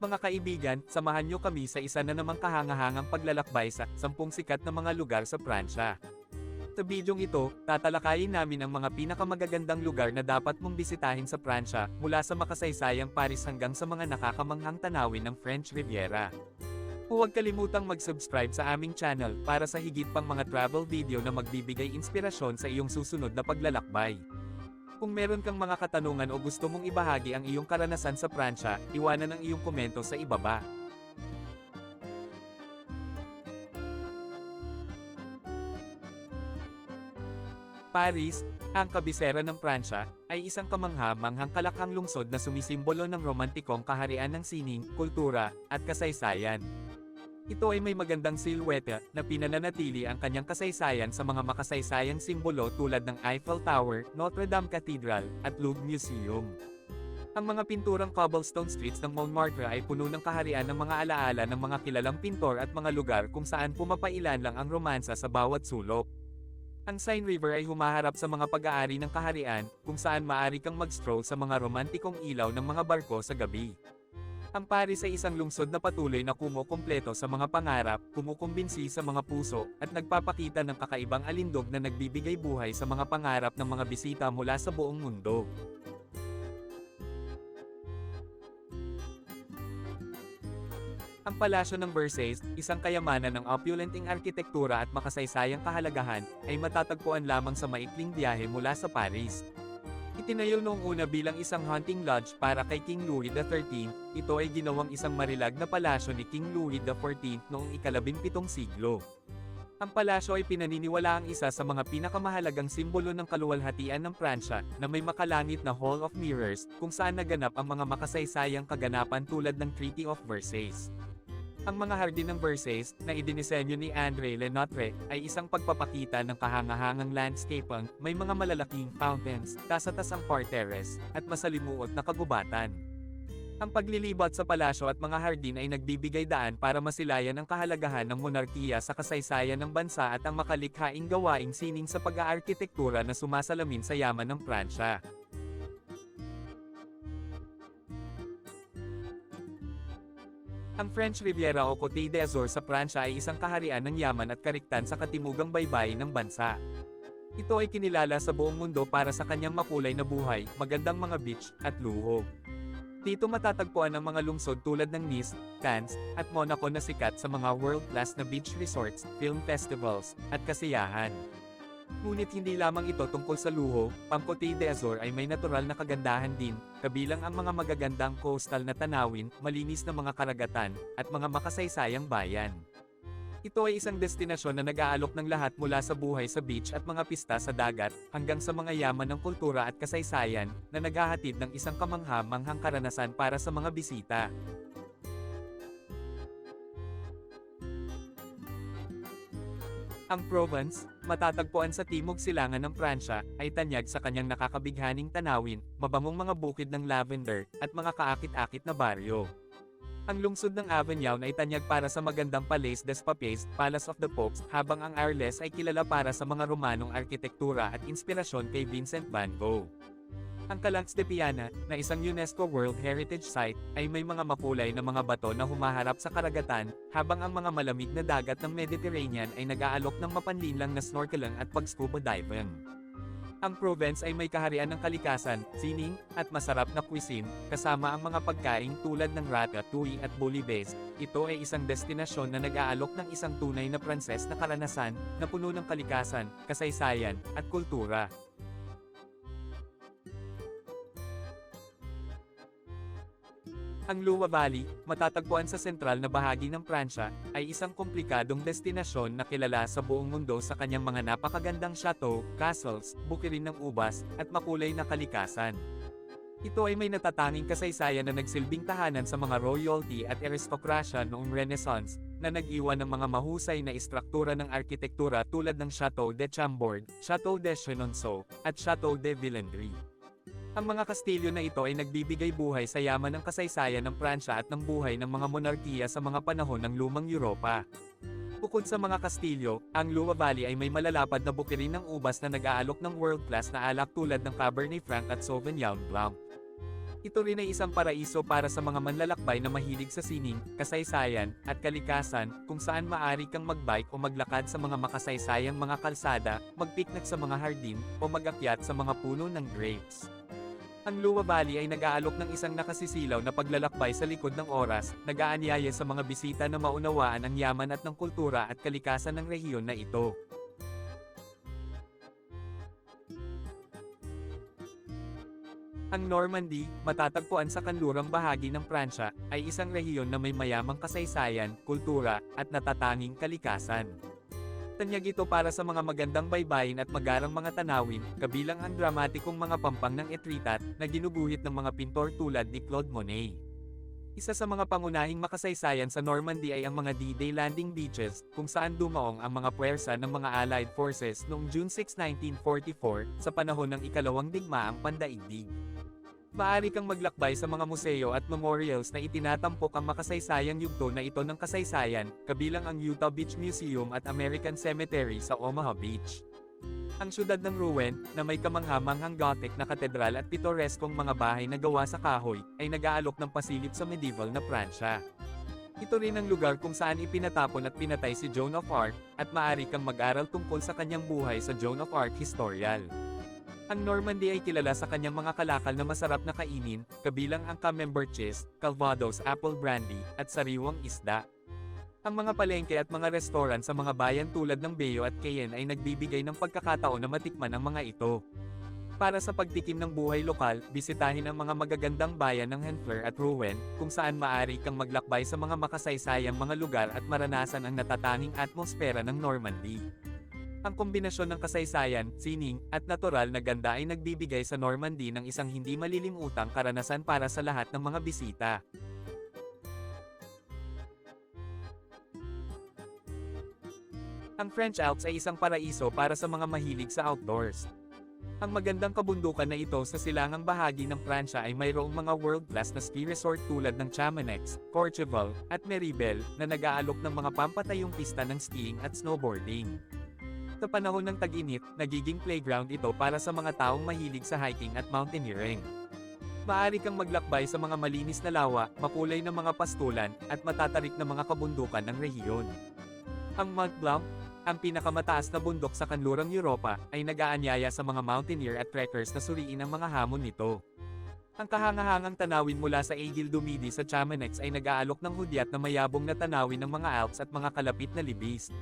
Mga kaibigan, samahan nyo kami sa isa na namang kahangahangang paglalakbay sa 10 sikat na mga lugar sa Pransya. Sa bidyong ito, tatalakayin namin ang mga pinakamagagandang lugar na dapat mong bisitahin sa Pransya, mula sa makasaysayang Paris hanggang sa mga nakakamanghang tanawin ng French Riviera. Huwag kalimutang mag-subscribe sa aming channel para sa higit pang mga travel video na magbibigay inspirasyon sa iyong susunod na paglalakbay. Kung meron kang mga katanungan o gusto mong ibahagi ang iyong karanasan sa Pransya, iwanan ang iyong komento sa ibaba. Paris, ang kabisera ng Pransya, ay isang kamangha-manghang kalakhang lungsod na sumisimbolo ng romantikong kaharian ng sining, kultura, at kasaysayan. Ito ay may magandang silhwete na pinananatili ang kanyang kasaysayan sa mga makasaysayang simbolo tulad ng Eiffel Tower, Notre Dame Cathedral, at Louvre Museum. Ang mga pinturang cobblestone streets ng Montmartre ay puno ng kaharian ng mga alaala ng mga kilalang pintor at mga lugar kung saan pumapailan lang ang romansa sa bawat sulok. Ang Seine River ay humaharap sa mga pag-aari ng kaharian, kung saan maaari kang mag-stroll sa mga romantikong ilaw ng mga barko sa gabi. Ang Paris ay isang lungsod na patuloy na kumukumpleto sa mga pangarap, kumukumbinsi sa mga puso, at nagpapakita ng kakaibang alindog na nagbibigay buhay sa mga pangarap ng mga bisita mula sa buong mundo. Ang Palasyo ng Versailles, isang kayamanan ng opulenting arkitektura at makasaysayang kahalagahan, ay matatagpuan lamang sa maikling biyahe mula sa Paris. Itinayo noong una bilang isang hunting lodge para kay King Louis XIII, ito ay ginawang isang marilag na palasyo ni King Louis XIV noong ikalabimpitong siglo. Ang palasyo ay pinaniniwala ang isa sa mga pinakamahalagang simbolo ng kaluwalhatian ng Pransya, na may makalangit na Hall of Mirrors, kung saan naganap ang mga makasaysayang kaganapan tulad ng Treaty of Versailles. Ang mga hardin ng Versailles, na idinisenyo ni André Lenotre, ay isang pagpapakita ng kahangahangang landscape may mga malalaking fountains, tasatasang parterres, at masalimuot na kagubatan. Ang paglilibat sa palasyo at mga hardin ay nagbibigay daan para masilayan ang kahalagahan ng monarkiya sa kasaysayan ng bansa at ang makalikhaing gawaing sining sa pag-aarkitektura na sumasalamin sa yaman ng Pransya. Ang French Riviera o Côte d'Azur sa Pransya ay isang kaharian ng yaman at kariktan sa katimugang baybayin ng bansa. Ito ay kinilala sa buong mundo para sa kanyang makulay na buhay, magandang mga beach, at luho. Dito matatagpuan ang mga lungsod tulad ng Nice, Cannes, at Monaco na sikat sa mga world-class na beach resorts, film festivals, at kasiyahan. Ngunit hindi lamang ito tungkol sa luho, ang Côte d'Azur ay may natural na kagandahan din, kabilang ang mga magagandang coastal na tanawin, malinis na mga karagatan, at mga makasaysayang bayan. Ito ay isang destinasyon na nag-aalok ng lahat mula sa buhay sa beach at mga pista sa dagat, hanggang sa mga yaman ng kultura at kasaysayan, na naghahatid ng isang kamangha-manghang karanasan para sa mga bisita. Ang Provence, matatagpuan sa timog silangan ng Pransya, ay tanyag sa kanyang nakakabighaning tanawin, mabangong mga bukid ng lavender, at mga kaakit-akit na baryo. Ang lungsod ng Avignon ay tanyag para sa magandang Palais des Papiers, Palace of the Popes, habang ang Arles ay kilala para sa mga Romanong arkitektura at inspirasyon kay Vincent van Gogh. Ang Calanques de Piana, na isang UNESCO World Heritage Site, ay may mga makulay na mga bato na humaharap sa karagatan, habang ang mga malamig na dagat ng Mediterranean ay nag-aalok ng mapanlinlang na snorkeling at pag-scuba diving. Ang Provence ay may kaharian ng kalikasan, sining, at masarap na cuisine, kasama ang mga pagkaing tulad ng ratatouille at bouillabaisse. Ito ay isang destinasyon na nag-aalok ng isang tunay na Pranses na karanasan, na puno ng kalikasan, kasaysayan, at kultura. Ang Lua Valley, matatagpuan sa sentral na bahagi ng Pransya, ay isang komplikadong destinasyon na kilala sa buong mundo sa kanyang mga napakagandang chateau, castles, bukirin ng ubas, at makulay na kalikasan. Ito ay may natatanging kasaysayan na nagsilbing tahanan sa mga royalty at aristokrasya noong Renaissance, na nag-iwan ng mga mahusay na istruktura ng arkitektura tulad ng Chateau de Chambord, Chateau de Chenonceau, at Chateau de Villandry. Ang mga kastilyo na ito ay nagbibigay buhay sa yaman ng kasaysayan ng Pransya at ng buhay ng mga monarkiya sa mga panahon ng lumang Europa. Bukod sa mga kastilyo, ang Lua Valley ay may malalapad na bukirin ng ubas na nag-aalok ng world-class na alak tulad ng Cabernet Franc at Sauvignon Blanc. Ito rin ay isang paraiso para sa mga manlalakbay na mahilig sa sining, kasaysayan, at kalikasan, kung saan maaari kang magbike o maglakad sa mga makasaysayang mga kalsada, magpiknik sa mga hardin, o magakyat sa mga puno ng grapes. Ang Lua Valley ay nag-aalok ng isang nakasisilaw na paglalakbay sa likod ng oras, nag-aanyaya sa mga bisita na maunawaan ang yaman at ng kultura at kalikasan ng rehiyon na ito. Ang Normandy, matatagpuan sa kanlurang bahagi ng Pransya, ay isang rehiyon na may mayamang kasaysayan, kultura, at natatanging kalikasan. Tanyag ito para sa mga magandang baybayin at magarang mga tanawin, kabilang ang dramatikong mga pampang ng Etretat, na ginuguhit ng mga pintor tulad ni Claude Monet. Isa sa mga pangunahing makasaysayan sa Normandy ay ang mga D-Day landing beaches, kung saan dumaong ang mga puwersa ng mga Allied forces noong June 6, 1944, sa panahon ng ikalawang digmaang pandaigdig. Maaari kang maglakbay sa mga museo at memorials na itinatampok ang makasaysayang yugto na ito ng kasaysayan, kabilang ang Utah Beach Museum at American Cemetery sa Omaha Beach. Ang syudad ng Rouen, na may kamanghamanghang Gothic na katedral at pitoreskong mga bahay na gawa sa kahoy, ay nag-aalok ng pasilip sa medieval na Pransya. Ito rin ang lugar kung saan ipinatapon at pinatay si Joan of Arc, at maaari kang mag-aral tungkol sa kanyang buhay sa Joan of Arc Historial. Ang Normandy ay kilala sa kanyang mga kalakal na masarap na kainin, kabilang ang camembert cheese, calvados apple brandy, at sariwang isda. Ang mga palengke at mga restoran sa mga bayan tulad ng Bayo at Cayenne ay nagbibigay ng pagkakataon na matikman ang mga ito. Para sa pagtikim ng buhay lokal, bisitahin ang mga magagandang bayan ng Henfler at Rouen, kung saan maaari kang maglakbay sa mga makasaysayang mga lugar at maranasan ang natatanging atmosfera ng Normandy. Ang kombinasyon ng kasaysayan, sining, at natural na ganda ay nagbibigay sa Normandy ng isang hindi malilimutang karanasan para sa lahat ng mga bisita. Ang French Alps ay isang paraiso para sa mga mahilig sa outdoors. Ang magandang kabundukan na ito sa silangang bahagi ng Pransya ay mayroong mga world-class na ski resort tulad ng Chamonix, Courchevel, at Meribel, na nag-aalok ng mga pampatayong pista ng skiing at snowboarding. Sa panahon ng tag-init, nagiging playground ito para sa mga taong mahilig sa hiking at mountaineering. Maaari kang maglakbay sa mga malinis na lawa, makulay na mga pastulan, at matatarik na mga kabundukan ng rehiyon. Ang Mont Blanc, ang pinakamataas na bundok sa kanlurang Europa, ay nag-aanyaya sa mga mountaineer at trekkers na suriin ang mga hamon nito. Ang kahangahangang tanawin mula sa Aiguille Dumidi sa Chamonix ay nag-aalok ng hudyat na mayabong na tanawin ng mga Alps at mga kalapit na libis.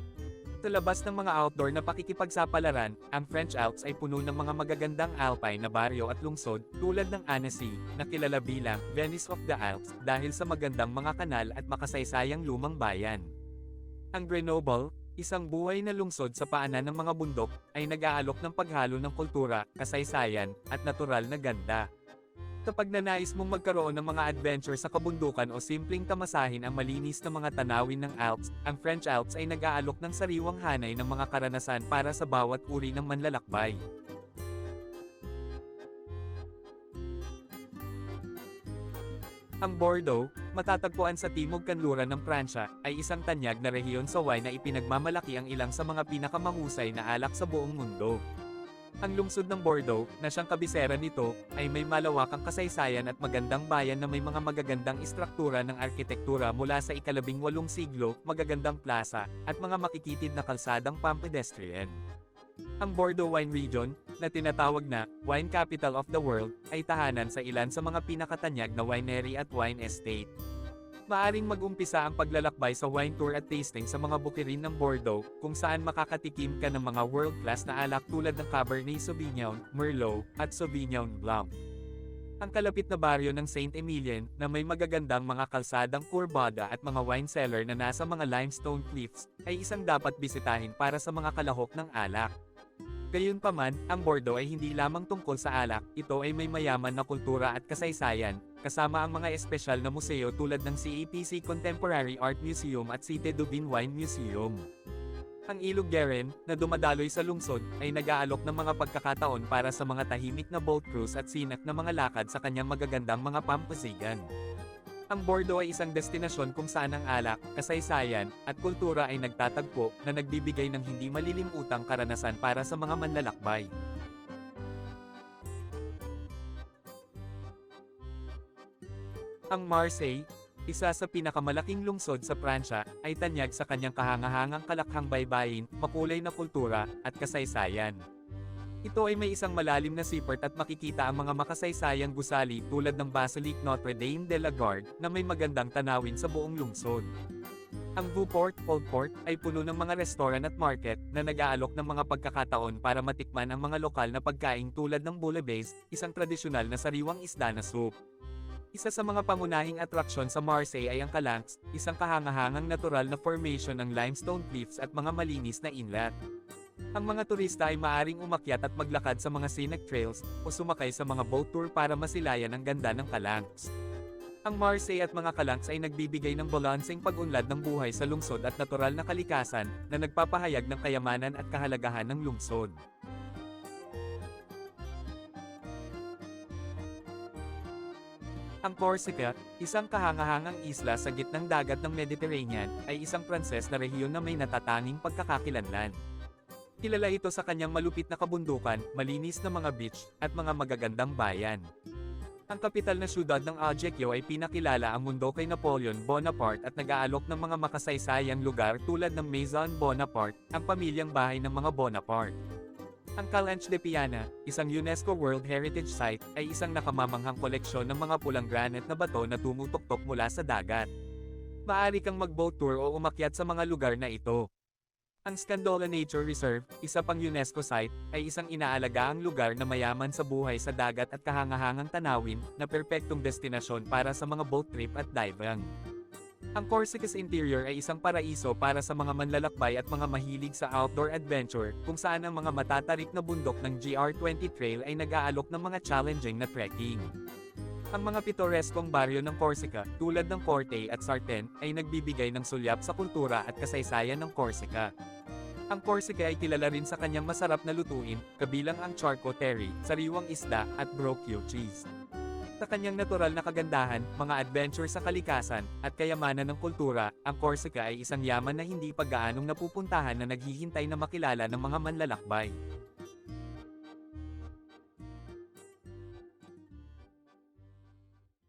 Sa labas ng mga outdoor na pakikipagsapalaran, ang French Alps ay puno ng mga magagandang alpine na baryo at lungsod, tulad ng Annecy, na kilala bilang Venice of the Alps, dahil sa magandang mga kanal at makasaysayang lumang bayan. Ang Grenoble, isang buhay na lungsod sa paanan ng mga bundok, ay nag-aalok ng paghalo ng kultura, kasaysayan, at natural na ganda. Kapag nanais mong magkaroon ng mga adventure sa kabundukan o simpleng tamasahin ang malinis na mga tanawin ng Alps, ang French Alps ay nag-aalok ng sariwang hanay ng mga karanasan para sa bawat uri ng manlalakbay. Ang Bordeaux, matatagpuan sa timog kanluran ng Pransya, ay isang tanyag na rehiyon sa wine na ipinagmamalaki ang ilang sa mga pinakamahusay na alak sa buong mundo. Ang lungsod ng Bordeaux, na siyang kabisera nito, ay may malawakang kasaysayan at magandang bayan na may mga magagandang istruktura ng arkitektura mula sa ikalabing walong siglo, magagandang plaza, at mga makikitid na kalsadang pampedestrian. Ang Bordeaux Wine Region, na tinatawag na Wine Capital of the World, ay tahanan sa ilan sa mga pinakatanyag na winery at wine estate. Maaring mag-umpisa ang paglalakbay sa wine tour at tasting sa mga bukirin ng Bordeaux, kung saan makakatikim ka ng mga world-class na alak tulad ng Cabernet Sauvignon, Merlot, at Sauvignon Blanc. Ang kalapit na baryo ng Saint Emilion, na may magagandang mga kalsadang kurbada at mga wine cellar na nasa mga limestone cliffs, ay isang dapat bisitahin para sa mga kalahok ng alak. Gayunpaman, ang Bordeaux ay hindi lamang tungkol sa alak, ito ay may mayaman na kultura at kasaysayan, kasama ang mga espesyal na museo tulad ng CAPC Contemporary Art Museum at Cité Dubin Wine Museum. Ang Ilog Geren, na dumadaloy sa lungsod, ay nag-aalok ng mga pagkakataon para sa mga tahimik na boat cruise at sinak na mga lakad sa kanyang magagandang mga pampasigan. Ang Bordeaux ay isang destinasyon kung saan ang alak, kasaysayan, at kultura ay nagtatagpo, na nagbibigay ng hindi malilimutang karanasan para sa mga manlalakbay. Ang Marseille, isa sa pinakamalaking lungsod sa Pransya, ay tanyag sa kanyang kahangahangang kalakhang baybayin, makulay na kultura, at kasaysayan. Ito ay may isang malalim na sipert at makikita ang mga makasaysayang gusali tulad ng Basilique Notre Dame de la Garde na may magandang tanawin sa buong lungsod. Ang Viewport, Old Port, ay puno ng mga restaurant at market na nag-aalok ng mga pagkakataon para matikman ang mga lokal na pagkain tulad ng bouillabaisse, isang tradisyonal na sariwang isda na soup. Isa sa mga pangunahing atraksyon sa Marseille ay ang Calanques, isang kahangahangang natural na formation ng limestone cliffs at mga malinis na inlet. Ang mga turista ay maaring umakyat at maglakad sa mga scenic trails o sumakay sa mga boat tour para masilayan ang ganda ng Calanques. Ang Marseille at mga Calanques ay nagbibigay ng balanseng pag-unlad ng buhay sa lungsod at natural na kalikasan na nagpapahayag ng kayamanan at kahalagahan ng lungsod. Ang Corsica, isang kahangahangang isla sa gitnang dagat ng Mediterranean, ay isang Pranses na rehiyon na may natatanging pagkakakilanlan. Kilala ito sa kanyang malupit na kabundukan, malinis na mga beach, at mga magagandang bayan. Ang kapital na syudad ng Ajaccio ay pinakilala ang mundo kay Napoleon Bonaparte at nag-aalok ng mga makasaysayang lugar tulad ng Maison Bonaparte, ang pamilyang bahay ng mga Bonaparte. Ang Calanche de Piana, isang UNESCO World Heritage Site, ay isang nakamamanghang koleksyon ng mga pulang granite na bato na tumutuktok mula sa dagat. Maaari kang mag-boat tour o umakyat sa mga lugar na ito. Ang Scandola Nature Reserve, isa pang UNESCO site, ay isang inaalagaang lugar na mayaman sa buhay sa dagat at kahangahangang tanawin, na perpektong destinasyon para sa mga boat trip at diving. Ang Corsica's interior ay isang paraiso para sa mga manlalakbay at mga mahilig sa outdoor adventure, kung saan ang mga matatarik na bundok ng GR20 Trail ay nag-aalok ng mga challenging na trekking. Ang mga pitoreskong baryo ng Corsica, tulad ng Corte at Sartén, ay nagbibigay ng sulyap sa kultura at kasaysayan ng Corsica. Ang Corsica ay kilala rin sa kanyang masarap na lutuin, kabilang ang charcuterie, sariwang isda, at brocchio cheese. Sa kanyang natural na kagandahan, mga adventure sa kalikasan, at kayamanan ng kultura, ang Corsica ay isang yaman na hindi paggaanong napupuntahan na naghihintay na makilala ng mga manlalakbay.